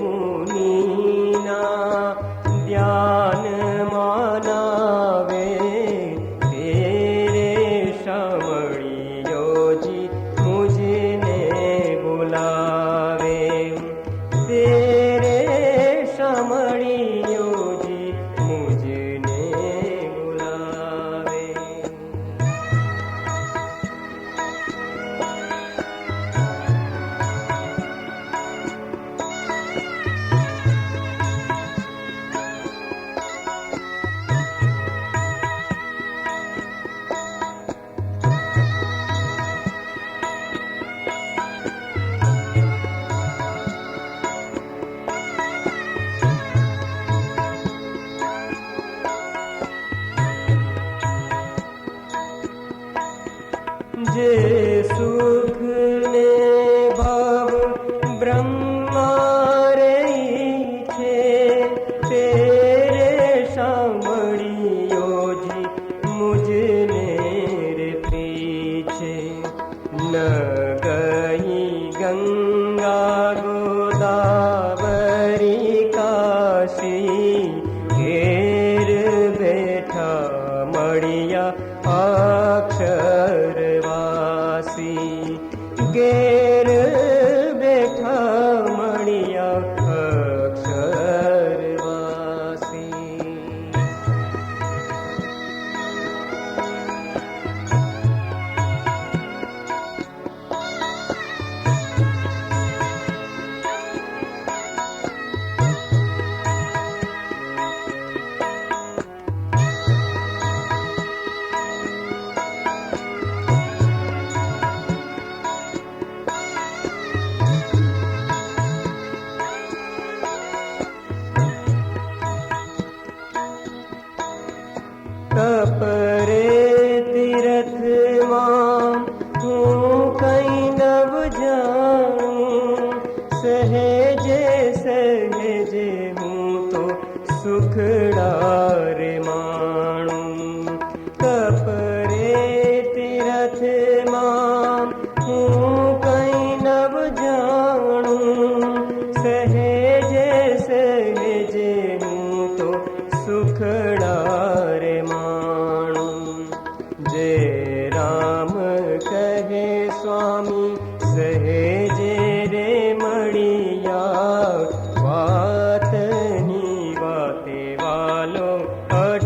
मुनीना ध्यान जे सुख ने भाव ब्रह्मा रही छे तेरे सामड़ियो जी मुझने रे पीछे। न गई गंगा together. जानूं सहेजे सहेजे हूँ तो सुखड़ार माणूं कपरे तीरथ मां हूँ कई नव जानूं। सहेजे सहेजे हूँ तो सुखड़ार સહેજે રે મળિયા. વાતની વાતે વાલો અડ